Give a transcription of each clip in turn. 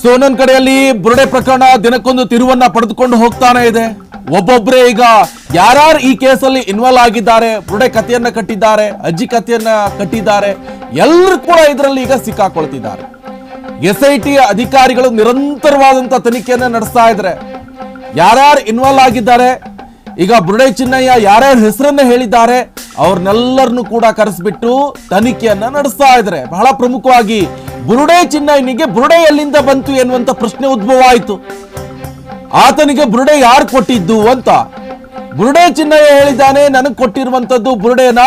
So ಒಂದೊಂದ್ ಕಡೆಯಲ್ಲಿ ಬುರುಡೆ ಪ್ರಕರಣ ದಿನಕ್ಕೊಂದು ತಿರುವನ್ನ ಪಡೆದುಕೊಂಡು ಹೋಗ್ತಾನೆ ಇದೆ. ಒಬ್ಬೊಬ್ಬರೇ ಈಗ ಯಾರ್ಯಾರು ಈ ಕೇಸಲ್ಲಿ ಇನ್ವಾಲ್ವ್ ಆಗಿದ್ದಾರೆ, ಬುರುಡೆ ಕಥೆಯನ್ನ ಕಟ್ಟಿದ್ದಾರೆ, ಅಜ್ಜಿ ಕಥೆಯನ್ನ ಕಟ್ಟಿದ್ದಾರೆ ಎಲ್ಲರೂ ಕೂಡ ಇದರಲ್ಲಿ ಈಗ ಸಿಕ್ಕಾಕೊಳ್ತಿದ್ದಾರೆ. ಎಸ್ ಐ ಟಿ ಅಧಿಕಾರಿಗಳು ನಿರಂತರವಾದಂತ ತನಿಖೆಯನ್ನ ನಡೆಸ್ತಾ ಇದ್ದಾರೆ ಯಾರ್ಯಾರು ಇನ್ವಾಲ್ವ್ ಆಗಿದ್ದಾರೆ ಈಗ ಬುರುಡೈ ಚಿನ್ನಯ್ಯ ಯಾರ್ಯಾರ ಹೆಸರನ್ನ ಹೇಳಿದ್ದಾರೆ ಅವ್ರನ್ನೆಲ್ಲರನ್ನು ಕೂಡ ಕರೆಸ್ಬಿಟ್ಟು ತನಿಖೆಯನ್ನ ನಡೆಸ್ತಾ ಇದ್ದಾರೆ. ಬಹಳ ಪ್ರಮುಖವಾಗಿ ಬುರುಡೆ ಚಿನ್ನಯ್ಯನಿಗೆ ಬುರುಡೆ ಎಲ್ಲಿಂದ ಬಂತು ಎನ್ನುವಂತ ಪ್ರಶ್ನೆ ಉದ್ಭವ ಆಯಿತು. ಆತನಿಗೆ ಬುರುಡೆ ಯಾರು ಕೊಟ್ಟಿದ್ದು ಅಂತ ಬುರುಡೆ ಚಿನ್ನಯ್ಯ ಹೇಳಿದ್ದಾನೆ, ನನಗೆ ಕೊಟ್ಟಿರುವಂತದ್ದು ಬುರುಡೆನ?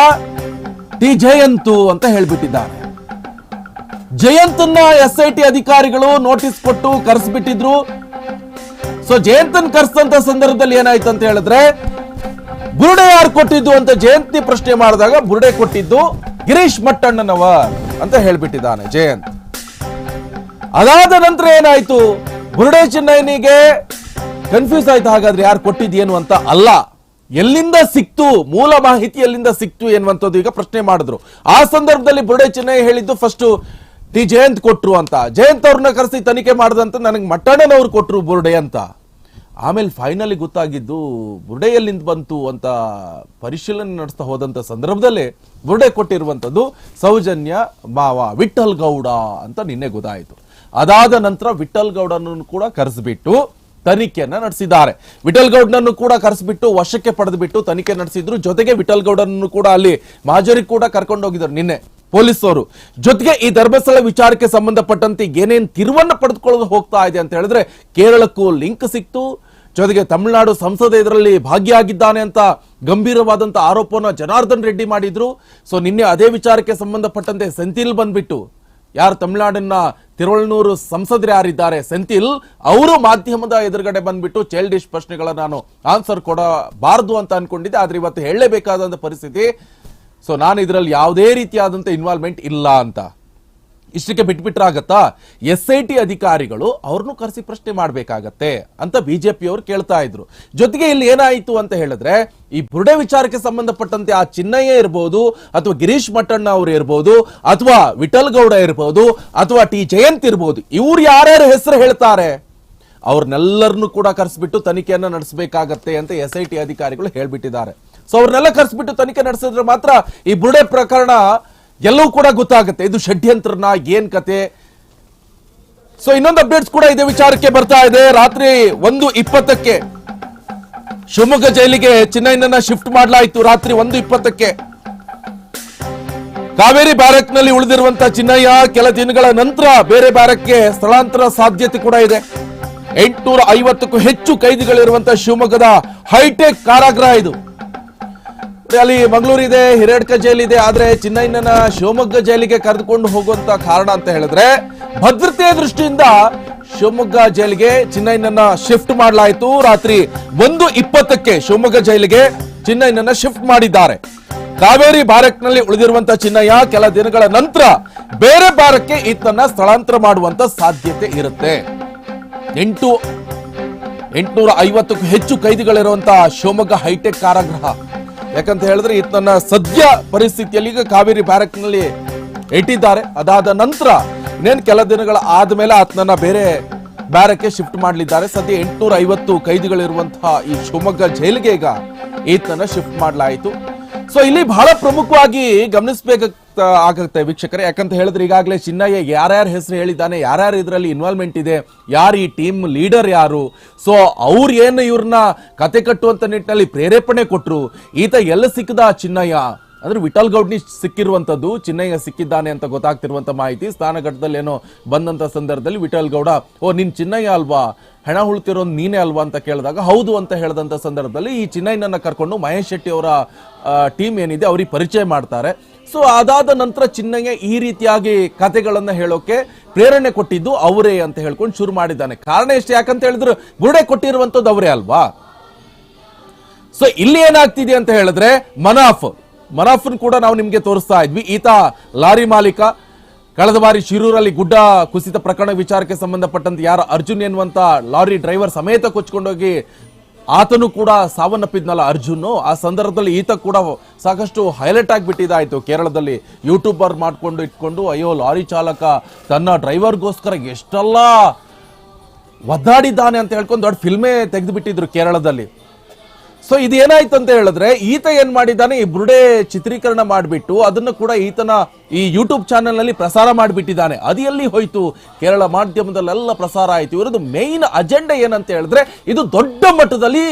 ಟಿ. ಜಯಂತು ಅಂತ ಹೇಳ್ಬಿಟ್ಟಿದ್ದಾನೆ ಜಯಂತನ್ನ ಎಸ್ ಐ ಟಿ ಅಧಿಕಾರಿಗಳು ನೋಟಿಸ್ ಕೊಟ್ಟು ಕರೆಸ್ಬಿಟ್ಟಿದ್ರು. ಸೊ ಜಯಂತನ್ ಕರ್ಸಂತ ಸಂದರ್ಭದಲ್ಲಿ ಏನಾಯ್ತು ಅಂತ ಹೇಳಿದ್ರೆ, ಬುರುಡೆ ಯಾರು ಕೊಟ್ಟಿದ್ದು ಅಂತ ಜಯಂತಿ ಪ್ರಶ್ನೆ ಮಾಡಿದಾಗ ಬುರುಡೆ ಕೊಟ್ಟಿದ್ದು ಗಿರೀಶ್ ಮಟ್ಟಣ್ಣನವ ಅಂತ ಹೇಳ್ಬಿಟ್ಟಿದ್ದಾನೆ ಜಯಂತ್. ಅದಾದ ನಂತರ ಏನಾಯ್ತು? ಬುರುಡೆ ಚೆನ್ನೈನಿಗೆ ಕನ್ಫ್ಯೂಸ್ ಆಯ್ತು. ಹಾಗಾದ್ರೆ ಯಾರು ಕೊಟ್ಟಿದ್ದೇನು ಅಂತ ಅಲ್ಲ. ಎಲ್ಲಿಂದ ಸಿಕ್ತು? ಮೂಲ ಮಾಹಿತಿ ಎಲ್ಲಿಂದ ಸಿಕ್ತು ಎನ್ನುವಂಥದ್ದು ಈಗ ಪ್ರಶ್ನೆ ಮಾಡಿದ್ರು. ಆ ಸಂದರ್ಭದಲ್ಲಿ ಬುರುಡೆ ಚೆನ್ನೈ ಹೇಳಿದ್ದು ಫಸ್ಟ್ ಟಿ ಜಯಂತ್ ಕೊಟ್ರು ಅಂತ. ಜಯಂತ್ ಅವ್ರನ್ನ ಕರೆಸಿ ತನಿಖೆ ಮಾಡಿದಂತ ನನಗೆ ಮಟ್ಟಣ್ಣನವ್ರು ಕೊಟ್ರು ಬುರುಡೆ ಅಂತ. ಆಮೇಲೆ ಫೈನಲಿ ಗೊತ್ತಾಗಿದ್ದು ಬುರುಡೆ ಎಲ್ಲಿಂದ ಬಂತು ಅಂತ ಪರಿಶೀಲನೆ ನಡೆಸ್ತಾ ಹೋದಂಥ ಸಂದರ್ಭದಲ್ಲಿ ಬುರುಡೆ ಕೊಟ್ಟಿರುವಂಥದ್ದು ಸೌಜನ್ಯ ಮಾವ ವಿಠಲ್ ಗೌಡ ಅಂತ ನಿನ್ನೆ ಗೊತ್ತಾಯಿತು. ಅದಾದ ನಂತರ ವಿಠಲ್ ಗೌಡನನ್ನು ಕೂಡ ಕರೆಸಿಬಿಟ್ಟು ತನಿಖೆಯನ್ನ ನಡೆಸಿದ್ದಾರೆ. ವಿಠಲ್ ಗೌಡನನ್ನು ಕೂಡ ಕರೆಸಿಬಿಟ್ಟು ವಶಕ್ಕೆ ಪಡೆದುಬಿಟ್ಟು ತನಿಖೆ ನಡೆಸಿದ್ರು. ಜೊತೆಗೆ ವಿಠಲ್ ಗೌಡನನ್ನು ಕೂಡ ಅಲ್ಲಿ ಮಾಜರಿಗೆ ಕೂಡ ಕರ್ಕೊಂಡು ಹೋಗಿದ್ರು ನಿನ್ನೆ. ಪೊಲೀಸರು. ಜೊತೆಗೆ ಈ ಧರ್ಮಸ್ಥಳ ವಿಚಾರಕ್ಕೆ ಸಂಬಂಧಪಟ್ಟಂತೆ ಏನೇನು ತಿರುವನ್ನು ಪಡೆದುಕೊಳ್ಳೋದು ಹೋಗ್ತಾ ಇದೆ ಅಂತ ಹೇಳಿದ್ರೆ ಕೇರಳಕ್ಕೂ ಲಿಂಕ್ ಸಿಕ್ತು. ಜೊತೆಗೆ ತಮಿಳುನಾಡು ಸಂಸದ ಇದರಲ್ಲಿ ಭಾಗಿಯಾಗಿದ್ದಾನೆ ಅಂತ ಗಂಭೀರವಾದಂತ ಆರೋಪವನ್ನು ಜನಾರ್ದನ್ ರೆಡ್ಡಿ ಮಾಡಿದ್ರು. ಸೊ ನಿನ್ನೆ ಅದೇ ವಿಚಾರಕ್ಕೆ ಸಂಬಂಧಪಟ್ಟಂತೆ ಸೆಂಥಿಲ್ ಬಂದ್ಬಿಟ್ಟು. ಯಾರು ತಮಿಳುನಾಡಿನ ತಿರುವಳ್ನೂರು ಸಂಸದರು ಯಾರಿದ್ದಾರೆ? ಸೆಂಥಿಲ್ ಅವರು ಮಾಧ್ಯಮದ ಎದುರುಗಡೆ ಬಂದ್ಬಿಟ್ಟು ಚೈಲ್ಡಿಶ್ ಪ್ರಶ್ನೆಗಳ ನಾನು ಆನ್ಸರ್ ಕೊಡಬಾರದು ಅಂತ ಅನ್ಕೊಂಡಿದ್ದೆ. ಆದ್ರೆ ಇವತ್ತು ಹೇಳಲೇಬೇಕಾದಂತ ಪರಿಸ್ಥಿತಿ. ಸೊ ನಾನು ಇದರಲ್ಲಿ ಯಾವುದೇ ರೀತಿಯಾದಂಥ ಇನ್ವಾಲ್ವ್ಮೆಂಟ್ ಇಲ್ಲ ಅಂತ. ಇಷ್ಟಕ್ಕೆ ಬಿಟ್ಬಿಟ್ರಾಗತ್ತಾ? ಎಸ್ ಐ ಟಿ ಅಧಿಕಾರಿಗಳು ಅವ್ರನ್ನೂ ಕರೆಸಿ ಪ್ರಶ್ನೆ ಮಾಡಬೇಕಾಗತ್ತೆ ಅಂತ ಬಿ ಜೆ ಪಿಯವರು ಕೇಳ್ತಾ ಇದ್ರು. ಜೊತೆಗೆ ಇಲ್ಲಿ ಏನಾಯಿತು ಅಂತ ಹೇಳಿದ್ರೆ, ಈ ಬುರುಡೆ ವಿಚಾರಕ್ಕೆ ಸಂಬಂಧಪಟ್ಟಂತೆ ಆ ಚಿನ್ನಯ್ಯ ಇರ್ಬೋದು, ಅಥವಾ ಗಿರೀಶ್ ಮಟ್ಟಣ್ಣ ಅವರು ಇರ್ಬೋದು, ಅಥವಾ ವಿಠಲ್ ಗೌಡ ಇರ್ಬೋದು, ಅಥವಾ ಟಿ ಜಯಂತ್ ಇರ್ಬೋದು, ಇವ್ರು ಯಾರ್ಯಾರು ಹೆಸರು ಹೇಳ್ತಾರೆ? ಅವ್ರನ್ನೆಲ್ಲರನ್ನೂ ಕೂಡ ಕರೆಸಿಬಿಟ್ಟು ತನಿಖೆಯನ್ನು ನಡೆಸಬೇಕಾಗತ್ತೆ ಅಂತ ಎಸ್ ಐ ಟಿ ಅಧಿಕಾರಿಗಳು ಹೇಳ್ಬಿಟ್ಟಿದ್ದಾರೆ. ಸೊ ಅವ್ರನ್ನೆಲ್ಲ ಕರೆಸ್ಬಿಟ್ಟು ತನಿಖೆ ನಡೆಸಿದ್ರೆ ಮಾತ್ರ ಈ ಬುರುಡೆ ಪ್ರಕರಣ ಎಲ್ಲವೂ ಕೂಡ ಗೊತ್ತಾಗುತ್ತೆ. ಇದು ಷಡ್ಯಂತ್ರನ ಏನ್ ಕತೆ? ಸೊ ಇನ್ನೊಂದು ಅಪ್ಡೇಟ್ಸ್ ಕೂಡ ಇದೇ ವಿಚಾರಕ್ಕೆ ಬರ್ತಾ ಇದೆ. ರಾತ್ರಿ ಒಂದು ಇಪ್ಪತ್ತಕ್ಕೆ ಶಿವಮೊಗ್ಗ ಜೈಲಿಗೆ ಚಿನ್ನಯ್ಯನನ್ನ ಶಿಫ್ಟ್ ಮಾಡಲಾಯಿತು. ರಾತ್ರಿ ಒಂದು ಇಪ್ಪತ್ತಕ್ಕೆ. ಕಾವೇರಿ ಬ್ಯಾರಕ್ನಲ್ಲಿ ಉಳಿದಿರುವಂತಹ ಚಿನ್ನಯ್ಯ ಕೆಲ ದಿನಗಳ ನಂತರ ಬೇರೆ ಬ್ಯಾರಕ್ಗೆ ಸ್ಥಳಾಂತರ ಸಾಧ್ಯತೆ ಕೂಡ ಇದೆ. ಎಂಟುನೂರ ಐವತ್ತಕ್ಕೂ ಹೆಚ್ಚು ಕೈದಿಗಳಿರುವಂತಹ ಶಿವಮೊಗ್ಗದ ಹೈಟೆಕ್ ಕಾರಾಗೃಹ ಇದು. ಅಲ್ಲಿ ಮಂಗಳೂರು ಇದೆ ಹಿರೇಡ್ಕ ಜೈಲ್ ಇದೆ, ಆದ್ರೆ ಚಿನ್ನಯ್ಯನ ಶಿವಮೊಗ್ಗ ಜೈಲಿಗೆ ಕರೆದುಕೊಂಡು ಹೋಗುವಂತ ಕಾರಣ ಅಂತ ಹೇಳಿದ್ರೆ, ಭದ್ರತೆಯ ದೃಷ್ಟಿಯಿಂದ ಶಿವಮೊಗ್ಗ ಜೈಲಿಗೆ ಚಿನ್ನಯ್ಯನನ್ನ ಶಿಫ್ಟ್ ಮಾಡಲಾಯಿತು. ರಾತ್ರಿ ಒಂದು ಇಪ್ಪತ್ತಕ್ಕೆ ಶಿವಮೊಗ್ಗ ಜೈಲಿಗೆ ಚಿನ್ನಯ್ಯನನ್ನ ಶಿಫ್ಟ್ ಮಾಡಿದ್ದಾರೆ. ಕಾವೇರಿ ಬ್ಯಾರಕ್ನಲ್ಲಿ ಉಳಿದಿರುವಂತ ಚಿನ್ನಯ್ಯ ಕೆಲ ದಿನಗಳ ನಂತರ ಬೇರೆ ಬ್ಯಾರಕ್ಕೆ ಈತನ ಸ್ಥಳಾಂತರ ಮಾಡುವಂತ ಸಾಧ್ಯತೆ ಇರುತ್ತೆ. ಎಂಟು, ಎಂಟುನೂರ ಐವತ್ತಕ್ಕೂ ಹೆಚ್ಚು ಕೈದಿಗಳಿರುವಂತಹ ಶಿವಮೊಗ್ಗ ಹೈಟೆಕ್ ಕಾರಾಗೃಹ. ಯಾಕಂತ ಹೇಳಿದ್ರೆ ಈತನ ಸದ್ಯ ಪರಿಸ್ಥಿತಿಯಲ್ಲಿ ಈಗ ಕಾವೇರಿ ಬ್ಯಾರಕ್ನಲ್ಲಿ ಇಟ್ಟಿದ್ದಾರೆ. ಅದಾದ ನಂತರ ಇನ್ನೇನು ಕೆಲ ದಿನಗಳ ಆದ್ಮೇಲೆ ಆತನನ್ನ ಬೇರೆ ಬ್ಯಾರಕ್ಗೆ ಶಿಫ್ಟ್ ಮಾಡಲಿದ್ದಾರೆ. ಸದ್ಯ ಎಂಟುನೂರ ಐವತ್ತು ಕೈದಿಗಳಿರುವಂತಹ ಈ ಶಿವಮೊಗ್ಗ ಜೈಲಿಗೆ ಈಗ ಈತನ ಶಿಫ್ಟ್ ಮಾಡಲಾಯಿತು. ಸೊ ಇಲ್ಲಿ ಬಹಳ ಪ್ರಮುಖವಾಗಿ ಗಮನಿಸಬೇಕು ಆಗುತ್ತೆ ವೀಕ್ಷಕರೇ. ಯಾಕಂತ ಹೇಳಿದ್ರೆ ಈಗಾಗಲೇ ಚಿನ್ನಯ್ಯ ಯಾರ್ಯಾರ ಹೆಸರು ಹೇಳಿದ್ದಾನೆ, ಯಾರ್ಯಾರು ಇದರಲ್ಲಿ ಇನ್ವಾಲ್ವ್ಮೆಂಟ್ ಇದೆ, ಯಾರು ಈ ಟೀಮ್ ಲೀಡರ್ ಯಾರು? ಸೊ ಅವ್ರು ಏನು ಇವ್ರನ್ನ ಕತೆ ಕಟ್ಟುವಂಥ ನಿಟ್ಟಿನಲ್ಲಿ ಪ್ರೇರೇಪಣೆ ಕೊಟ್ರು, ಈತ ಎಲ್ಲ ಸಿಕ್ಕದ ಚಿನ್ನಯ್ಯ? ಅಂದ್ರೆ ವಿಠಲ್ ಗೌಡ್ನಿ ಸಿಕ್ಕಿರುವಂತದ್ದು, ಚಿನ್ನಯ್ಯ ಸಿಕ್ಕಿದ್ದಾನೆ ಅಂತ ಗೊತ್ತಾಗ್ತಿರುವಂತ ಮಾಹಿತಿ. ಸ್ಥಾನಘಟ್ಟದಲ್ಲಿ ಏನೋ ಬಂದಂತ ಸಂದರ್ಭದಲ್ಲಿ ವಿಠಲ್ ಗೌಡ, ಓ, ನಿನ್ ಚಿನ್ನಯ್ಯ ಅಲ್ವಾ? ಹೆಣ ಉಳ್ತಿರೋ ನೀನೇ ಅಲ್ವಾ? ಅಂತ ಕೇಳಿದಾಗ, ಹೌದು ಅಂತ ಹೇಳಿದಂತ ಸಂದರ್ಭದಲ್ಲಿ ಈ ಚಿನ್ನಯ್ಯನನ್ನ ಕರ್ಕೊಂಡು ಮಹೇಶ್ ಶೆಟ್ಟಿ ಅವರ ಟೀಮ್ ಏನಿದೆ ಅವ್ರಿಗೆ ಪರಿಚಯ ಮಾಡ್ತಾರೆ. ಸೊ, ಅದಾದ ನಂತರ ಚಿನ್ನಯ್ಯ ಈ ರೀತಿಯಾಗಿ ಕತೆಗಳನ್ನ ಹೇಳೋಕೆ ಪ್ರೇರಣೆ ಕೊಟ್ಟಿದ್ದು ಅವರೇ ಅಂತ ಹೇಳ್ಕೊಂಡು ಶುರು ಮಾಡಿದ್ದಾನೆ. ಕಾರಣ ಎಷ್ಟು ಯಾಕಂತ ಹೇಳಿದ್ರು ಬುರುಡೆ ಕೊಟ್ಟಿರುವಂತದ್ದು ಅವರೇ ಅಲ್ವಾ? ಸೊ, ಇಲ್ಲಿ ಏನಾಗ್ತಿದೆ ಅಂತ ಹೇಳಿದ್ರೆ, ಮನಾಫ್ ಮನಾಫ್ನ್ ಕೂಡ ನಾವು ನಿಮಗೆ ತೋರಿಸ್ತಾ ಇದ್ವಿ. ಈತ ಲಾರಿ ಮಾಲೀಕ. ಕಳೆದ ಬಾರಿ ಶಿರೂರಲ್ಲಿ ಗುಡ್ಡ ಕುಸಿತ ಪ್ರಕರಣ ವಿಚಾರಕ್ಕೆ ಸಂಬಂಧಪಟ್ಟಂತೆ ಯಾರು ಅರ್ಜುನ್ ಎನ್ನುವಂತ ಲಾರಿ ಡ್ರೈವರ್ ಸಮೇತ ಕೊಚ್ಕೊಂಡೋಗಿ ಆತನು ಕೂಡ ಸಾವನ್ನಪ್ಪಿದ್ನಲ್ಲ ಅರ್ಜುನ್ ಆ ಸಂದರ್ಭದಲ್ಲಿ ಈತ ಕೂಡ ಸಾಕಷ್ಟು ಹೈಲೈಟ್ ಆಗಿಬಿಟ್ಟಿದ್ದಾಯಿತು ಕೇರಳದಲ್ಲಿ ಯೂಟ್ಯೂಬರ್ ಮಾಡ್ಕೊಂಡು ಇಟ್ಕೊಂಡು, ಅಯ್ಯೋ, ಲಾರಿ ಚಾಲಕ ತನ್ನ ಡ್ರೈವರ್ಗೋಸ್ಕರ ಎಷ್ಟೆಲ್ಲ ಒದ್ದಾಡಿದ್ದಾನೆ ಅಂತ ಹೇಳ್ಕೊಂಡು ದೊಡ್ಡ ಫಿಲ್ಮೇ ತೆಗೆದುಬಿಟ್ಟಿದ್ರು ಕೇರಳದಲ್ಲಿ. ಸೊ ಇದು ಏನಾಯ್ತು ಅಂತ ಹೇಳಿದ್ರೆ, ಈತ ಏನ್ ಮಾಡಿದ್ದಾನೆ, ಈ ಬುರುಡೆ ಚಿತ್ರೀಕರಣ ಮಾಡಿಬಿಟ್ಟು ಅದನ್ನು ಕೂಡ ಈತನ ಈ ಯೂಟ್ಯೂಬ್ ಚಾನೆಲ್ನಲ್ಲಿ ಪ್ರಸಾರ ಮಾಡಿಬಿಟ್ಟಿದ್ದಾನೆ. ಅದು ಎಲ್ಲಿ ಹೋಯ್ತು? ಕೇರಳ ಮಾಧ್ಯಮದಲ್ಲೆಲ್ಲ ಪ್ರಸಾರ ಆಯ್ತು. ಇವರದ್ದು ಮೇನ್ ಅಜೆಂಡಾ ಏನಂತ ಹೇಳಿದ್ರೆ, ಇದು ದೊಡ್ಡ ಮಟ್ಟದಲ್ಲಿ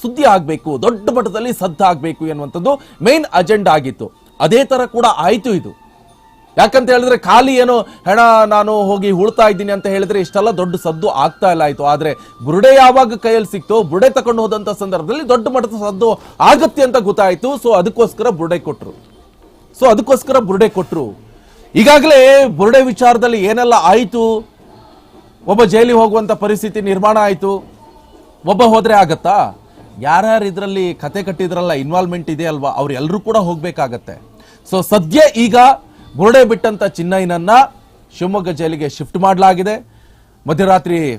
ಸುದ್ದಿ ಆಗ್ಬೇಕು, ದೊಡ್ಡ ಮಟ್ಟದಲ್ಲಿ ಸದ್ದಾಗಬೇಕು ಎನ್ನುವಂಥದ್ದು ಮೇನ್ ಅಜೆಂಡಾ ಆಗಿತ್ತು. ಅದೇ ತರ ಕೂಡ ಆಯ್ತು ಇದು. ಯಾಕಂತ ಹೇಳಿದ್ರೆ ಖಾಲಿ ಏನು, ಹೆಣ, ನಾನು ಹೋಗಿ ಉಳ್ತಾ ಇದ್ದೀನಿ ಅಂತ ಹೇಳಿದ್ರೆ ಇಷ್ಟೆಲ್ಲ ದೊಡ್ಡ ಸದ್ದು ಆಗ್ತಾ ಇಲ್ಲ ಆಯ್ತು. ಆದ್ರೆ ಬುರುಡೆ ಯಾವಾಗ ಕೈಯಲ್ಲಿ ಸಿಕ್ತೋ ಬುರುಡೆ ತಕೊಂಡು ಹೋದಂತ ಸಂದರ್ಭದಲ್ಲಿ ದೊಡ್ಡ ಮಟ್ಟದ ಸದ್ದು ಆಗತ್ತೆ ಅಂತ ಗೊತ್ತಾಯ್ತು. ಸೊ ಅದಕ್ಕೋಸ್ಕರ ಬುರುಡೆ ಕೊಟ್ರು. ಸೊ ಅದಕ್ಕೋಸ್ಕರ ಬುರುಡೆ ಕೊಟ್ರು. ಈಗಾಗಲೇ ಬುರುಡೆ ವಿಚಾರದಲ್ಲಿ ಏನೆಲ್ಲ ಆಯಿತು? ಒಬ್ಬ ಜೈಲಿಗೆ ಹೋಗುವಂತ ಪರಿಸ್ಥಿತಿ ನಿರ್ಮಾಣ ಆಯಿತು. ಒಬ್ಬ ಹೋದ್ರೆ ಆಗತ್ತಾ? ಯಾರ್ಯಾರು ಇದರಲ್ಲಿ ಕತೆ ಕಟ್ಟಿದ್ರಲ್ಲ ಇನ್ವಾಲ್ವ್ಮೆಂಟ್ ಇದೆ ಅಲ್ವಾ? ಅವ್ರೆಲ್ಲರೂ ಕೂಡ ಹೋಗಬೇಕಾಗತ್ತೆ. ಸೊ ಸದ್ಯ ಈಗ ಬುರುಡೆ ಬಿಟ್ಟಂತ ಚಿನ್ನಯ್ಯನನ್ನ ಶಿವಮೊಗ್ಗ ಜೈಲಿಗೆ ಶಿಫ್ಟ್ ಮಾಡಲಾಗಿದೆ. ಮಧ್ಯರಾತ್ರಿ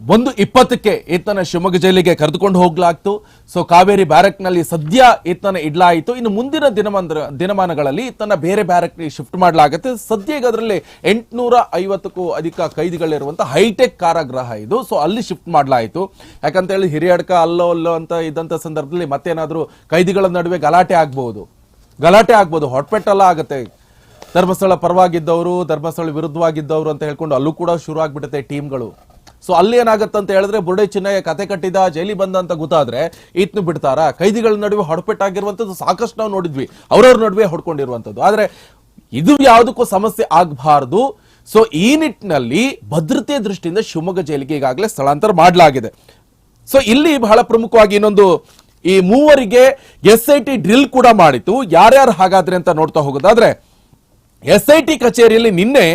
ಒಂದು ಇಪ್ಪತ್ತಕ್ಕೆ ಈತನ ಶಿವಮೊಗ್ಗ ಜೈಲಿಗೆ ಕರೆದುಕೊಂಡು ಹೋಗ್ಲಾಗ್ತು. ಸೊ, ಕಾವೇರಿ ಬ್ಯಾರಕ್ನಲ್ಲಿ ಸದ್ಯ ಈತನ ಇಡ್ಲಾಯಿತು. ಇನ್ನು ಮುಂದಿನ ದಿನಮಾನ ದಿನಮಾನಗಳಲ್ಲಿ ಈತನ ಬೇರೆ ಬ್ಯಾರಕ್ಗೆ ಶಿಫ್ಟ್ ಮಾಡಲಾಗುತ್ತೆ. ಸದ್ಯ ಅದರಲ್ಲಿ ಎಂಟುನೂರ ಐವತ್ತಕ್ಕೂ ಅಧಿಕ ಕೈದಿಗಳಿರುವಂಥ ಹೈಟೆಕ್ ಕಾರಾಗೃಹ ಇದು. ಸೊ, ಅಲ್ಲಿ ಶಿಫ್ಟ್ ಮಾಡಲಾಯಿತು. ಯಾಕಂತ ಹೇಳಿ ಹಿರಿಯಡ್ಕ ಅಲ್ಲೋ ಅಲ್ಲೋ ಅಂತ ಇದ್ದಂತ ಸಂದರ್ಭದಲ್ಲಿ ಮತ್ತೇನಾದರೂ ಕೈದಿಗಳ ನಡುವೆ ಗಲಾಟೆ ಆಗ್ಬೋದು. ಗಲಾಟೆ ಆಗ್ಬೋದು. ಹೊಟ್ಪೆಟ್ಟೆಲ್ಲ ಆಗುತ್ತೆ. ಧರ್ಮಸ್ಥಳ ಪರವಾಗಿದ್ದವರು, ಧರ್ಮಸ್ಥಳ ವಿರುದ್ಧವಾಗಿದ್ದವರು ಅಂತ ಹೇಳ್ಕೊಂಡು ಅಲ್ಲೂ ಕೂಡ ಶುರು ಆಗ್ಬಿಡುತ್ತೆ ಟೀಮ್ಗಳು. ಸೊ ಅಲ್ಲಿ ಏನಾಗುತ್ತೆ ಅಂತ ಹೇಳಿದ್ರೆ ಬುರುಡೆ ಚಿನ್ನಯ್ಯ ಕತೆ ಕಟ್ಟಿದ ಜೈಲಿ ಬಂದ ಅಂತ ಗೊತ್ತಾದ್ರೆ ಇತ್ನು ಬಿಡ್ತಾರ. ಕೈದಿಗಳ ನಡುವೆ ಹೊಡಪೆಟ್ಟಾಗಿರುವಂಥದ್ದು ಸಾಕಷ್ಟು ನಾವು ನೋಡಿದ್ವಿ. ಅವ್ರವ್ರ ನಡುವೆ ಹೊಡ್ಕೊಂಡಿರುವಂಥದ್ದು ಆದ್ರೆ ಇದು ಯಾವುದಕ್ಕೂ ಸಮಸ್ಯೆ ಆಗಬಾರ್ದು. ಸೊ ಈ ನಿಟ್ಟಿನಲ್ಲಿ ಭದ್ರತೆ ದೃಷ್ಟಿಯಿಂದ ಶಿವಮೊಗ್ಗ ಜೈಲಿಗೆ ಈಗಾಗಲೇ ಸ್ಥಳಾಂತರ ಮಾಡಲಾಗಿದೆ. ಸೊ ಇಲ್ಲಿ ಬಹಳ ಪ್ರಮುಖವಾಗಿ ಇನ್ನೊಂದು ಈ ಮೂವರಿಗೆ ಎಸ್ ಐ ಟಿ ಡ್ರಿಲ್ ಕೂಡ ಮಾಡಿತು ಯಾರ್ಯಾರು ಹಾಗಾದ್ರೆ ಅಂತ ನೋಡ್ತಾ ಹೋಗೋದಾದ್ರೆ ಎಸ್ ಐ ಟಿ ಕಚೇರಿಯಲ್ಲಿ ನಿನ್ನೆ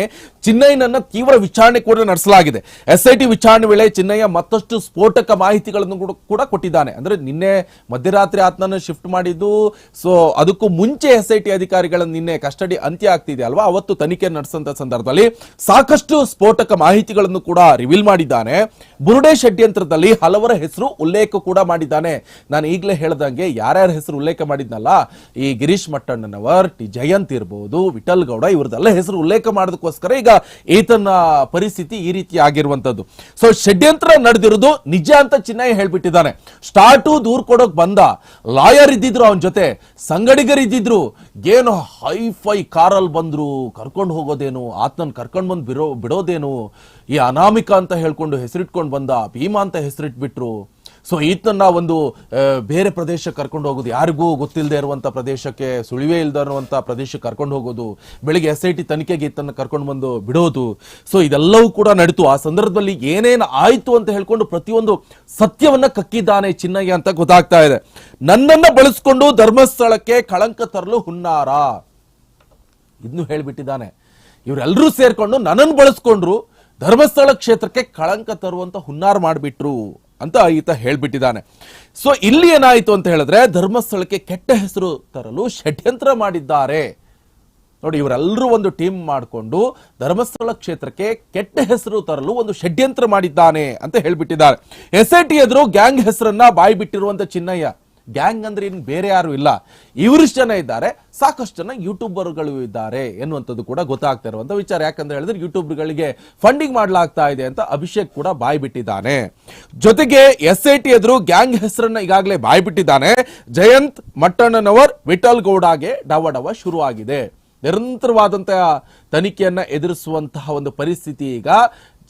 ಚಿನ್ನಯ್ಯನನ್ನ ತೀವ್ರ ವಿಚಾರಣೆ ಕೂಡ ನಡೆಸಲಾಗಿದೆ. ಎಸ್ಐಟಿ ವಿಚಾರಣೆ ವೇಳೆ ಚಿನ್ನಯ್ಯ ಮತ್ತಷ್ಟು ಸ್ಫೋಟಕ ಮಾಹಿತಿಗಳನ್ನು ಕೂಡ- ಕೊಟ್ಟಿದ್ದಾನೆ. ಅಂದ್ರೆ ನಿನ್ನೆ ಮಧ್ಯರಾತ್ರಿ ಆತನನ್ನು ಶಿಫ್ಟ್ ಮಾಡಿದ್ದು, ಸೊ ಅದಕ್ಕೂ ಮುಂಚೆ ಎಸ್ಐಟಿ ಐ ಟಿ ಅಧಿಕಾರಿಗಳ ನಿನ್ನೆ ಕಸ್ಟಡಿ ಅಂತ್ಯ ಆಗ್ತಿದೆ ಅಲ್ವಾ? ಅವತ್ತು ತನಿಖೆ ನಡೆಸಂತ ಸಂದರ್ಭದಲ್ಲಿ ಸಾಕಷ್ಟು ಸ್ಫೋಟಕ ಮಾಹಿತಿಗಳನ್ನು ಕೂಡ ರಿವೀಲ್ ಮಾಡಿದ್ದಾನೆ. ಬುರುಡೆ ಷಡ್ಯಂತ್ರದಲ್ಲಿ ಹಲವರ ಹೆಸರು ಉಲ್ಲೇಖ ಕೂಡ ಮಾಡಿದ್ದಾನೆ. ನಾನು ಈಗಲೇ ಹೇಳ್ದಂಗೆ ಯಾರ್ಯಾರ ಹೆಸರು ಉಲ್ಲೇಖ ಮಾಡಿದ್ನಲ್ಲ? ಈ ಗಿರೀಶ್ ಮಟ್ಟಣ್ಣನವರ್, ಟಿ ಜಯಂತ್ ಇರ್ಬೋದು, ವಿಠಲ್ ಗೌಡ ಇವ್ರದೆಲ್ಲ ಹೆಸರು ಉಲ್ಲೇಖ ಮಾಡೋದಕ್ಕೋಸ್ಕರ ಈಗ ಈತನ ಪರಿಸ್ಥಿತಿ ಈ ರೀತಿ ಆಗಿರುವಂತದ್ದು. ಸೊ ಷಡ್ಯಂತ್ರ ನಡೆದಿರೋದು ನಿಜ ಅಂತ ಚಿನ್ನಯ್ಯ ಹೇಳ್ಬಿಟ್ಟಿದ್ದಾನೆ. ಸ್ಟಾರ್ಟು ದೂರ್ ಕೊಡೋಕ್ ಬಂದ. ಲಾಯರ್ ಇದ್ದಿದ್ರು ಅವನ ಜೊತೆ. ಸಂಗಡಿಗರಿದ್ದಿದ್ರು ಏನು ಹೈ ಫೈ ಕಾರಲ್ಲಿ ಬಂದ್ರು. ಕರ್ಕೊಂಡು ಹೋಗೋದೇನು? ಆತನ ಕರ್ಕೊಂಡು ಬಂದು ಬಿಡೋ ಬಿಡೋದೇನು? ಈ ಅನಾಮಿಕ ಅಂತ ಹೇಳ್ಕೊಂಡು ಹೆಸರಿಟ್ಕೊಂಡು ಬಂದ. ಭೀಮಾ ಅಂತ ಹೆಸರಿಟ್ಬಿಟ್ರು. ಸೊ ಈತನ್ನ ಒಂದು ಬೇರೆ ಪ್ರದೇಶಕ್ಕೆ ಕರ್ಕೊಂಡು ಹೋಗೋದು ಯಾರಿಗೂ ಗೊತ್ತಿಲ್ಲದೆ ಇರುವಂಥ ಪ್ರದೇಶಕ್ಕೆ, ಸುಳಿವೇ ಇಲ್ಲದೆ ಇರುವಂಥ ಪ್ರದೇಶಕ್ಕೆ ಕರ್ಕೊಂಡು ಹೋಗೋದು, ಬೆಳಿಗ್ಗೆ ಎಸ್ ಐ ಟಿ ತನಿಖೆಗೆ ಈತನ್ನ ಕರ್ಕೊಂಡು ಬಂದು ಬಿಡೋದು. ಸೊ ಇದೆಲ್ಲವೂ ಕೂಡ ನಡೀತು. ಆ ಸಂದರ್ಭದಲ್ಲಿ ಏನೇನು ಆಯಿತು ಅಂತ ಹೇಳ್ಕೊಂಡು ಪ್ರತಿಯೊಂದು ಸತ್ಯವನ್ನ ಕಕ್ಕಿದ್ದಾನೆ ಚಿನ್ನಯ್ಯ ಅಂತ ಗೊತ್ತಾಗ್ತಾ ಇದೆ. ನನ್ನನ್ನ ಬಳಸ್ಕೊಂಡು ಧರ್ಮಸ್ಥಳಕ್ಕೆ ಕಳಂಕ ತರಲು ಹುನ್ನಾರ. ಇದನ್ನು ಹೇಳಿಬಿಟ್ಟಿದ್ದಾನೆ. ಇವರೆಲ್ಲರೂ ಸೇರ್ಕೊಂಡು ನನ್ನನ್ನು ಬಳಸ್ಕೊಂಡ್ರು ಧರ್ಮಸ್ಥಳ ಕ್ಷೇತ್ರಕ್ಕೆ ಕಳಂಕ ತರುವಂತ ಹುನ್ನಾರ ಮಾಡಿಬಿಟ್ರು. ಅಂತ ಈತ ಹೇಳ್ಬಿಟ್ಟಿದ್ದಾನೆ. ಸೊ ಇಲ್ಲಿ ಏನಾಯಿತು ಅಂತ ಹೇಳಿದ್ರೆ ಧರ್ಮಸ್ಥಳಕ್ಕೆ ಕೆಟ್ಟ ಹೆಸರು ತರಲು ಷಡ್ಯಂತ್ರ ಮಾಡಿದ್ದಾರೆ. ನೋಡಿ, ಇವರೆಲ್ಲರೂ ಒಂದು ಟೀಮ್ ಮಾಡಿಕೊಂಡು ಧರ್ಮಸ್ಥಳ ಕ್ಷೇತ್ರಕ್ಕೆ ಕೆಟ್ಟ ಹೆಸರು ತರಲು ಒಂದು ಷಡ್ಯಂತ್ರ ಮಾಡಿದ್ದಾನೆ ಅಂತ ಹೇಳ್ಬಿಟ್ಟಿದ್ದಾರೆ. ಎಸ್ ಐ ಟಿ ಎದುರು ಗ್ಯಾಂಗ್ ಹೆಸರನ್ನ ಬಾಯಿ ಬಿಟ್ಟಿರುವಂತ ಚಿನ್ನಯ್ಯ. ಗ್ಯಾಂಗ್ ಅಂದ್ರೆ ಇನ್ ಬೇರೆ ಯಾರು ಇಲ್ಲ. ಇವರಿಷ್ಟು ಜನ ಇದ್ದಾರೆ, ಸಾಕಷ್ಟು ಜನ ಯೂಟ್ಯೂಬರ್ಗಳು ಇದ್ದಾರೆ ಎನ್ನುವಂಥದ್ದು ಕೂಡ ಗೊತ್ತಾಗ್ತಾ ಇರುವಂತ ವಿಚಾರ. ಯಾಕಂದ್ರೆ ಹೇಳಿದ್ರೆ ಯೂಟ್ಯೂಬ್ಗಳಿಗೆ ಫಂಡಿಂಗ್ ಮಾಡಲಾಗ್ತಾ ಇದೆ ಅಂತ ಅಭಿಷೇಕ್ ಕೂಡ ಬಾಯಿ ಬಿಟ್ಟಿದ್ದಾನೆ ಜೊತೆಗೆ ಎಸ್ ಐ ಟಿ ಎದುರು ಗ್ಯಾಂಗ್ ಹೆಸರನ್ನ ಈಗಾಗಲೇ ಬಾಯಿ ಬಿಟ್ಟಿದ್ದಾನೆ ಜಯಂತ್ ಮಟ್ಟಣ್ಣನವರ್, ವಿಠಲ್ ಗೌಡಗೆ ಡವ ಡವ ಶುರುವಾಗಿದೆ. ನಿರಂತರವಾದಂತಹ ತನಿಖೆಯನ್ನ ಎದುರಿಸುವಂತಹ ಒಂದು ಪರಿಸ್ಥಿತಿ ಈಗ.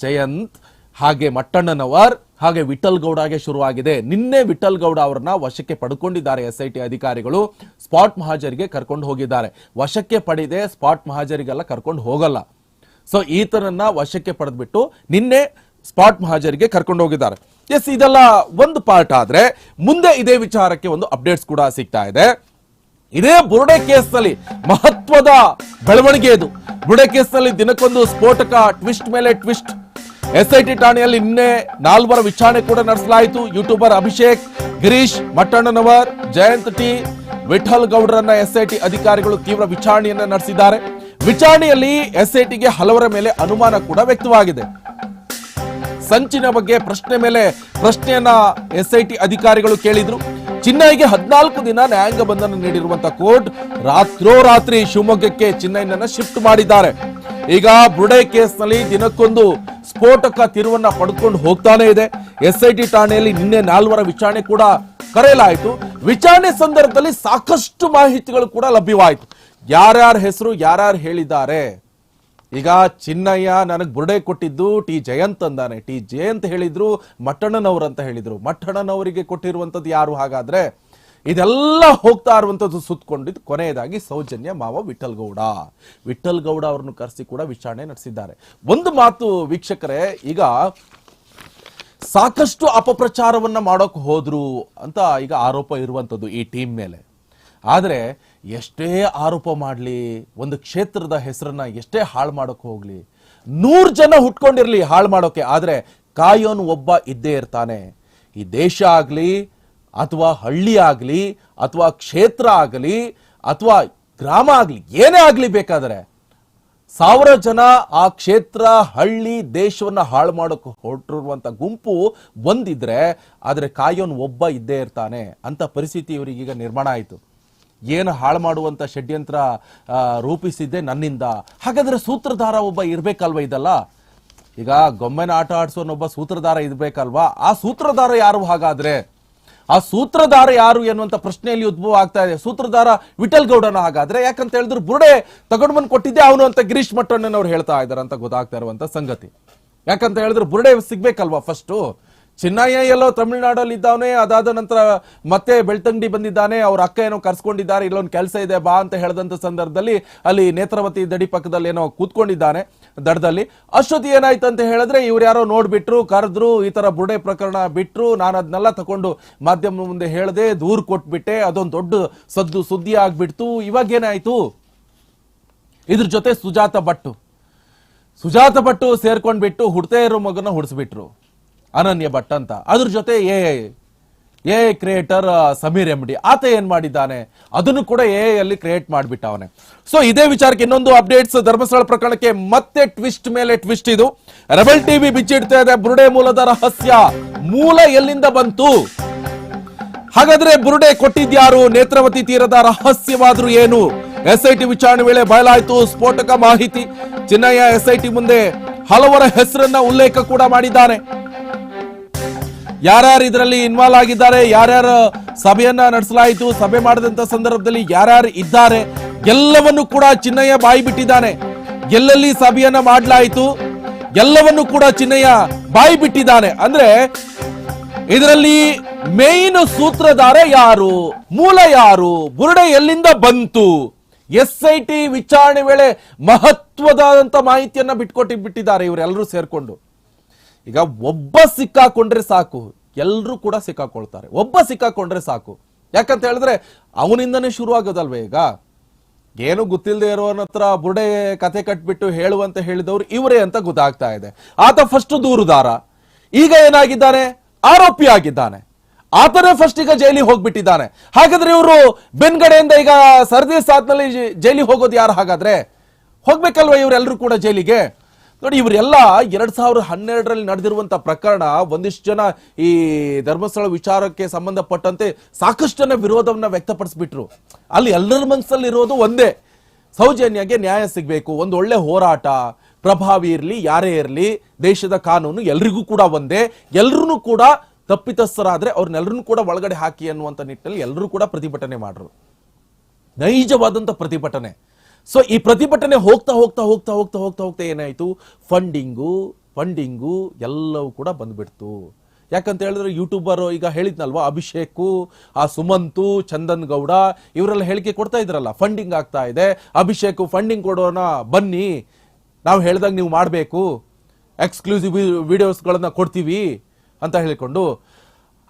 ಜಯಂತ್ ಹಾಗೆ ಮಟ್ಟಣ್ಣನವರ್, ಹಾಗೆ ವಿಠಲ್ ಗೌಡಗೆ ಶುರುವಾಗಿದೆ. ನಿನ್ನೆ ವಿಠಲ್ ಗೌಡ ಅವರನ್ನ ವಶಕ್ಕೆ ಪಡ್ಕೊಂಡಿದ್ದಾರೆ ಎಸ್ ಐ ಟಿ ಅಧಿಕಾರಿಗಳು. ಸ್ಪಾಟ್ ಮಹಾಜರಿಗೆ ಕರ್ಕೊಂಡು ಹೋಗಿದ್ದಾರೆ. ವಶಕ್ಕೆ ಪಡೆದೇ, ಸ್ಪಾಟ್ ಮಹಾಜರಿಗೆಲ್ಲ ಕರ್ಕೊಂಡು ಹೋಗಲ್ಲ. ಸೊ ಈತನನ್ನ ವಶಕ್ಕೆ ಪಡೆದ್ಬಿಟ್ಟು ನಿನ್ನೆ ಸ್ಪಾಟ್ ಮಹಾಜರಿಗೆ ಕರ್ಕೊಂಡು ಹೋಗಿದ್ದಾರೆ. ಎಸ್ ಇದೆಲ್ಲ ಒಂದು ಪಾರ್ಟ್ ಆದ್ರೆ ಮುಂದೆ ಇದೇ ವಿಚಾರಕ್ಕೆ ಒಂದು ಅಪ್ಡೇಟ್ಸ್ ಕೂಡ ಸಿಗ್ತಾ ಇದೆ. ಇದೇ ಬುರುಡೆ ಕೇಸ್ನಲ್ಲಿ ಮಹತ್ವದ ಬೆಳವಣಿಗೆ ಇದು. ಬುರುಡೆ ಕೇಸ್ನಲ್ಲಿ ದಿನಕ್ಕೊಂದು ಸ್ಫೋಟಕ ಟ್ವಿಸ್ಟ್ ಮೇಲೆ ಟ್ವಿಸ್ಟ್ ಎಸ್ ಐ ಟಿ ಠಾಣೆಯಲ್ಲಿ ನಿನ್ನೆ ನಾಲ್ವರ ವಿಚಾರಣೆ ಕೂಡ ನಡೆಸಲಾಯಿತು. ಯೂಟ್ಯೂಬರ್ ಅಭಿಷೇಕ್, ಗಿರೀಶ್, ಮಟ್ಟಣ್ಣನವರ್, ಜಯಂತ್ ಟಿ, ವಿಠಲ್ ಗೌಡರನ್ನ ಎಸ್ಐಟಿ ಅಧಿಕಾರಿಗಳು ತೀವ್ರ ವಿಚಾರಣೆಯನ್ನ ನಡೆಸಿದ್ದಾರೆ. ವಿಚಾರಣೆಯಲ್ಲಿ ಎಸ್ಐಟಿಗೆ ಹಲವರ ಮೇಲೆ ಅನುಮಾನ ಕೂಡ ವ್ಯಕ್ತವಾಗಿದೆ. ಸಂಚಿನ ಬಗ್ಗೆ ಪ್ರಶ್ನೆ ಮೇಲೆ ಪ್ರಶ್ನೆಯನ್ನ ಎಸ್ಐಟಿ ಅಧಿಕಾರಿಗಳು ಕೇಳಿದ್ರು. ಚಿನ್ನೈಗೆ ಹದಿನಾಲ್ಕು ದಿನ ನ್ಯಾಯಾಂಗ ಬಂಧನ ನೀಡಿರುವಂತಹ ಕೋರ್ಟ್ ರಾತ್ರೋರಾತ್ರಿ ಶಿವಮೊಗ್ಗಕ್ಕೆ ಚಿನ್ನೈನನ್ನ ಶಿಫ್ಟ್ ಮಾಡಿದ್ದಾರೆ. ಈಗ ಬುರುಡೆ ಕೇಸ್ನಲ್ಲಿ ದಿನಕ್ಕೊಂದು ಸ್ಫೋಟಕ ತಿರುವನ್ನ ಪಡ್ಕೊಂಡು ಹೋಗ್ತಾನೆ ಇದೆ. ಎಸ್ ಐ ಠಾಣೆಯಲ್ಲಿ ನಿನ್ನೆ ನಾಲ್ವರ ವಿಚಾರಣೆ ಕೂಡ ಕರೆಯಲಾಯಿತು. ವಿಚಾರಣೆ ಸಂದರ್ಭದಲ್ಲಿ ಸಾಕಷ್ಟು ಮಾಹಿತಿಗಳು ಕೂಡ ಲಭ್ಯವಾಯಿತು. ಯಾರ್ಯಾರ ಹೆಸರು, ಯಾರ್ಯಾರು ಹೇಳಿದ್ದಾರೆ? ಈಗ ಚಿನ್ನಯ್ಯ ನನಗೆ ಬುರುಡೆ ಕೊಟ್ಟಿದ್ದು ಟಿ ಜಯಂತ್ ಅಂದಾನೆ. ಟಿ ಜಯಂತ್ ಹೇಳಿದ್ರು ಮಟ್ಟಣ್ಣನವ್ರು ಅಂತ ಹೇಳಿದ್ರು. ಮಟ್ಟಣ್ಣನವರಿಗೆ ಕೊಟ್ಟಿರುವಂತದ್ದು ಯಾರು? ಹಾಗಾದ್ರೆ ಇದೆಲ್ಲ ಹೋಗ್ತಾ ಇರುವಂತದ್ದು ಸುತ್ತಕೊಂಡಿದ್ದು ಕೊನೆಯದಾಗಿ ಸೌಜನ್ಯ ಮಾವ ವಿಠಲ್ ಗೌಡ ವಿಠಲ್ ಗೌಡ ಅವರನ್ನು ಕರೆಸಿ ಕೂಡ ವಿಚಾರಣೆ ನಡೆಸಿದ್ದಾರೆ. ಒಂದು ಮಾತು ವೀಕ್ಷಕರೇ, ಈಗ ಸಾಕಷ್ಟು ಅಪಪ್ರಚಾರವನ್ನ ಮಾಡೋಕೆ ಹೋದ್ರು ಅಂತ ಈಗ ಆರೋಪ ಇರುವಂತದ್ದು ಈ ಟೀಮ್ ಮೇಲೆ. ಆದರೆ ಎಷ್ಟೇ ಆರೋಪ ಮಾಡಲಿ, ಒಂದು ಕ್ಷೇತ್ರದ ಹೆಸರನ್ನ ಎಷ್ಟೇ ಹಾಳು ಮಾಡೋಕೆ ಹೋಗ್ಲಿ, ನೂರು ಜನ ಹುಟ್ಕೊಂಡಿರಲಿ ಹಾಳು ಮಾಡೋಕೆ. ಆದರೆ ಕಾಯೋನು ಒಬ್ಬ ಇದ್ದೇ ಇರ್ತಾನೆ. ಈ ದೇಶ ಆಗಲಿ ಅಥವಾ ಹಳ್ಳಿ ಆಗಲಿ, ಅಥವಾ ಕ್ಷೇತ್ರ ಆಗಲಿ, ಅಥವಾ ಗ್ರಾಮ ಆಗಲಿ, ಏನೇ ಆಗಲಿ ಬೇಕಾದರೆ ಸಾವಿರ ಜನ ಆ ಕ್ಷೇತ್ರ, ಹಳ್ಳಿ ದೇಶವನ್ನು ಹಾಳು ಮಾಡೋಕೆ ಹೊರಟಿರುವಂಥ ಗುಂಪು ಒಂದಿದ್ರೆ ಆದರೆ ಕಾಯೋನ್ ಒಬ್ಬ ಇದ್ದೇ ಇರ್ತಾನೆ ಅಂತ ಪರಿಸ್ಥಿತಿ ಇವರಿಗೀಗ ನಿರ್ಮಾಣ ಆಯಿತು. ಏನು ಹಾಳು ಮಾಡುವಂಥ ಷಡ್ಯಂತ್ರ ರೂಪಿಸಿದ್ದೆ ನನ್ನಿಂದ. ಹಾಗಾದರೆ ಸೂತ್ರಧಾರ ಒಬ್ಬ ಇರಬೇಕಲ್ವ ಇದಲ್ಲ? ಈಗ ಗೊಂಬೆನ ಆಟ ಆಡಿಸೋನೊಬ್ಬ ಸೂತ್ರಧಾರ ಇರಬೇಕಲ್ವಾ? ಆ ಸೂತ್ರಧಾರ ಯಾರು ಹಾಗಾದ್ರೆ? ಆ ಸೂತ್ರಧಾರ ಯಾರು ಎನ್ನುವಂತ ಪ್ರಶ್ನೆಯಲ್ಲಿ ಉದ್ಭವ ಆಗ್ತಾ ಇದೆ. ಸೂತ್ರಧಾರ ವಿಠಲ್ ಗೌಡನ ಹಾಗಾದ್ರೆ. ಯಾಕಂತ ಹೇಳಿದ್ರು ಬುರುಡೆ ತಗೊಂಡ್ ಬಂದು ಕೊಟ್ಟಿದ್ದೆ ಅವನು ಅಂತ ಗಿರೀಶ್ ಮಟ್ಟಣ್ಣನವ್ರು ಹೇಳ್ತಾ ಇದ್ದಾರೆ ಅಂತ ಗೊತ್ತಾಗ್ತಾ ಇರುವಂತ ಸಂಗತಿ. ಯಾಕಂತ ಹೇಳಿದ್ರು ಬುರುಡೆ ಸಿಗ್ಬೇಕಲ್ವಾ ಫಸ್ಟು ಚಿನ್ನಯ್ಯ ಎಲ್ಲೋ ತಮಿಳ್ನಾಡಲ್ಲಿ ಇದ್ದಾವನೆ, ಅದಾದ ನಂತರ ಮತ್ತೆ ಬೆಳ್ತಂಗಡಿ ಬಂದಿದ್ದಾನೆ, ಅವ್ರ ಅಕ್ಕ ಏನೋ ಕರ್ಸ್ಕೊಂಡಿದ್ದಾರೆ, ಇಲ್ಲೊಂದು ಕೆಲಸ ಇದೆ, ಬಾ ಅಂತ ಹೇಳಿದಂತ ಸಂದರ್ಭದಲ್ಲಿ ಅಲ್ಲಿ ನೇತ್ರಾವತಿ ದಡಿ ಪಕ್ಕದಲ್ಲಿ ಏನೋ ಕೂತ್ಕೊಂಡಿದ್ದಾನೆ ದಡದಲ್ಲಿ. ಅಷ್ಟೊತ್ತಿ ಏನಾಯ್ತು ಅಂತ ಹೇಳಿದ್ರೆ ಇವ್ರು ಯಾರೋ ನೋಡ್ಬಿಟ್ರು, ಕರೆದ್ರು, ಈ ತರ ಬುರ್ಡೆ ಪ್ರಕರಣ ಬಿಟ್ರು ನಾನು ಅದನ್ನೆಲ್ಲ ತಗೊಂಡು ಮಾಧ್ಯಮ ಮುಂದೆ ಹೇಳದೆ, ದೂರ್ ಕೊಟ್ಬಿಟ್ಟೆ, ಅದೊಂದು ದೊಡ್ಡ ಸದ್ದು ಸುದ್ದಿ ಆಗ್ಬಿಡ್ತು. ಇವಾಗ ಏನಾಯ್ತು? ಇದ್ರ ಜೊತೆ ಸುಜಾತ ಭಟ್ಟು ಸುಜಾತ ಭಟ್ಟು ಸೇರ್ಕೊಂಡ್ಬಿಟ್ಟು ಹುಡ್ತೇ ಇರೋ ಮಗನ ಹುಡ್ಸ್ಬಿಟ್ರು. ಅನನ್ಯ ಭಟ್ ಅಂತ. ಅದ್ರ ಜೊತೆ A I creator Sameer M D. ಆತ ಏನ್ ಮಾಡಿದ್ದಾನೆ? ಅದನ್ನು ಕೂಡ ಎ ಅಲ್ಲಿ ಕ್ರಿಯೇಟ್ ಮಾಡಿಬಿಟ್ಟ ಅವನೇ ಸೊ ಇದೇ ವಿಚಾರಕ್ಕೆ ಇನ್ನೊಂದು ಅಪ್ಡೇಟ್ಸ್ ಧರ್ಮಸ್ಥಳ ಪ್ರಕರಣಕ್ಕೆ ಮತ್ತೆ ಟ್ವಿಸ್ಟ್ ಮೇಲೆ ಟ್ವಿಸ್ಟ್ ಇದು. ರೆಬಲ್ ಟಿವಿ ಬಿಚ್ಚಿಡ್ತಾ ಇದೆ. ಬುರುಡೆ ಮೂಲದ ರಹಸ್ಯ ಮೂಲ ಎಲ್ಲಿಂದ ಬಂತು? ಹಾಗಾದ್ರೆ ಬುರುಡೆ ಕೊಟ್ಟಿದ್ಯಾರು? ನೇತ್ರಾವತಿ ತೀರದ ರಹಸ್ಯವಾದ್ರು ಏನು? ಎಸ್ಐಟಿ ವಿಚಾರಣೆ ವೇಳೆ ಬಯಲಾಯಿತು. ಸ್ಫೋಟಕ ಮಾಹಿತಿ. ಚಿನ್ನಯ್ಯ ಎಸ್ಐಟಿ ಮುಂದೆ ಹಲವರ ಹೆಸರನ್ನ ಉಲ್ಲೇಖ ಕೂಡ ಮಾಡಿದ್ದಾನೆ. ಯಾರ್ಯಾರು ಇದರಲ್ಲಿ ಇನ್ವಾಲ್ವ್ ಆಗಿದ್ದಾರೆ, ಯಾರ್ಯಾರು ಸಭೆಯನ್ನ ನಡೆಸಲಾಯಿತು, ಸಭೆ ಮಾಡಿದಂತ ಸಂದರ್ಭದಲ್ಲಿ ಯಾರ್ಯಾರು ಇದ್ದಾರೆ, ಎಲ್ಲವನ್ನು ಕೂಡ ಚಿನ್ನಯ್ಯ ಬಾಯಿ ಬಿಟ್ಟಿದ್ದಾನೆ. ಎಲ್ಲೆಲ್ಲಿ ಸಭೆಯನ್ನ ಮಾಡಲಾಯಿತು, ಎಲ್ಲವನ್ನು ಕೂಡ ಚಿನ್ನಯ್ಯ ಬಾಯಿ ಬಿಟ್ಟಿದ್ದಾನೆ. ಅಂದ್ರೆ, ಇದರಲ್ಲಿ ಮೇನ್ ಸೂತ್ರಧಾರ ಯಾರು, ಮೂಲ ಯಾರು, ಬುರುಡೆ ಎಲ್ಲಿಂದ ಬಂತು? ಎಸ್ ಐ ಟಿ ವಿಚಾರಣೆ ವೇಳೆ ಮಹತ್ವದಾದಂತ ಮಾಹಿತಿಯನ್ನ ಬಿಟ್ಕೊಟ್ಟಿ ಬಿಟ್ಟಿದ್ದಾರೆ ಇವರೆಲ್ಲರೂ ಸೇರ್ಕೊಂಡು. ಈಗ ಒಬ್ಬ ಸಿಕ್ಕಾಕೊಂಡ್ರೆ ಸಾಕು ಎಲ್ಲರೂ ಕೂಡ ಸಿಕ್ಕಾಕೊಳ್ತಾರೆ. ಒಬ್ಬ ಸಿಕ್ಕಾಕೊಂಡ್ರೆ ಸಾಕು. ಯಾಕಂತ ಹೇಳಿದ್ರೆ ಅವನಿಂದನೇ ಶುರು ಆಗೋದಲ್ವೇ ಈಗ? ಏನು ಗೊತ್ತಿಲ್ಲದೆ ಇರೋನ ಹತ್ರ ಬುಡೆ ಕತೆ ಕಟ್ಬಿಟ್ಟು ಹೇಳುವಂತ ಹೇಳಿದವರು ಇವರೇ ಅಂತ ಗೊತ್ತಾಗ್ತಾ ಇದೆ. ಆತ ಫಸ್ಟ್ ದೂರುದಾರ ಈಗ ಏನಾಗಿದ್ದಾನೆ? ಆರೋಪಿ ಆಗಿದ್ದಾನೆ. ಆತನೇ ಫಸ್ಟ್ ಈಗ ಜೈಲಿಗೆ ಹೋಗ್ಬಿಟ್ಟಿದ್ದಾನೆ. ಹಾಗಾದ್ರೆ ಇವರು ಬೆನ್ಗಡೆಯಿಂದ ಈಗ ಸರ್ದಿ ಸಾತ್ನಲ್ಲಿ ಜೈಲಿಗೆ ಹೋಗೋದು ಯಾರು ಹಾಗಾದ್ರೆ? ಹೋಗ್ಬೇಕಲ್ವ ಇವರೆಲ್ಲರೂ ಕೂಡ ಜೈಲಿಗೆ? ನೋಡಿ, ಇವರೆಲ್ಲ ಎರಡ್ ಸಾವಿರದ ಹನ್ನೆರಡರಲ್ಲಿ ನಡೆದಿರುವಂತ ಪ್ರಕರಣ ಒಂದಿಷ್ಟು ಜನ ಈ ಧರ್ಮಸ್ಥಳ ವಿಚಾರಕ್ಕೆ ಸಂಬಂಧಪಟ್ಟಂತೆ ಸಾಕಷ್ಟು ಜನ ವಿರೋಧವನ್ನ ವ್ಯಕ್ತಪಡಿಸ್ಬಿಟ್ರು. ಅಲ್ಲಿ ಎಲ್ಲರ ಮನಸ್ಸಲ್ಲಿ ಇರೋದು ಒಂದೇ. ಸೌಜನ್ಯಗೆ ನ್ಯಾಯ ಸಿಗಬೇಕು, ಒಂದು ಒಳ್ಳೆ ಹೋರಾಟ, ಪ್ರಭಾವಿ ಇರಲಿ, ಯಾರೇ ಇರಲಿ, ದೇಶದ ಕಾನೂನು ಎಲ್ರಿಗೂ ಕೂಡ ಒಂದೇ. ಎಲ್ರೂ ಕೂಡ ತಪ್ಪಿತಸ್ಥರಾದ್ರೆ ಅವ್ರನ್ನೆಲ್ಲರೂ ಕೂಡ ಒಳಗಡೆ ಹಾಕಿ ಅನ್ನುವಂಥ ನಿಟ್ಟಿನಲ್ಲಿ ಎಲ್ಲರೂ ಕೂಡ ಪ್ರತಿಭಟನೆ ಮಾಡ್ರು. ನೈಜವಾದಂಥ ಪ್ರತಿಭಟನೆ. ಸೊ ಈ ಪ್ರತಿಭಟನೆ ಹೋಗ್ತಾ ಹೋಗ್ತಾ ಹೋಗ್ತಾ ಹೋಗ್ತಾ ಹೋಗ್ತಾ ಹೋಗ್ತಾ ಏನಾಯ್ತು? ಫಂಡಿಂಗು ಫಂಡಿಂಗು ಎಲ್ಲವೂ ಕೂಡ ಬಂದ್ಬಿಡ್ತು. ಯಾಕಂತ ಹೇಳಿದ್ರೆ ಯೂಟ್ಯೂಬರ್ ಈಗ ಹೇಳಿದ್ನಲ್ವಾ? ಅಭಿಷೇಕು, ಆ ಸುಮಂತು ಚಂದನ್ ಗೌಡ ಇವರೆಲ್ಲ ಹೇಳಿಕೆ ಕೊಡ್ತಾ ಇದ್ರಲ್ಲ. ಫಂಡಿಂಗ್ ಆಗ್ತಾ ಇದೆ. ಅಭಿಷೇಕು ಫಂಡಿಂಗ್ ಕೊಡೋಣ, ಬನ್ನಿ. ನಾವು ಹೇಳ್ದಂಗೆ ನೀವು ಮಾಡಬೇಕು. ಎಕ್ಸ್ಕ್ಲೂಸಿವ್ ವಿಡಿಯೋಸ್ಗಳನ್ನ ಕೊಡ್ತೀವಿ ಅಂತ ಹೇಳಿಕೊಂಡು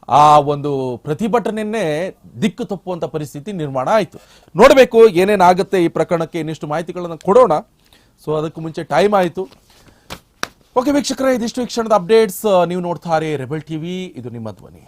ಆ ಒಂದು ಪ್ರತಿಭಟನೆಯನ್ನೇ ದಿಕ್ಕು ತಪ್ಪುವಂಥ ಪರಿಸ್ಥಿತಿ ನಿರ್ಮಾಣ ಆಯಿತು. ನೋಡಬೇಕು ಏನೇನಾಗುತ್ತೆ ಈ ಪ್ರಕರಣಕ್ಕೆ ಇನ್ನಿಷ್ಟು ಮಾಹಿತಿಗಳನ್ನು ಕೊಡೋಣ. ಸೊ ಅದಕ್ಕೂ ಮುಂಚೆ ಟೈಮ್ ಆಯಿತು. ಓಕೆ ವೀಕ್ಷಕರೇ, ಇದಿಷ್ಟು ವೀಕ್ಷಣದ ಕ್ಷಣದ ಅಪ್ಡೇಟ್ಸ್ ನೀವು ನೋಡ್ತಾರೆ ರೆಬಲ್ ಟಿವಿ ಇದು ನಿಮ್ಮ ಧ್ವನಿ.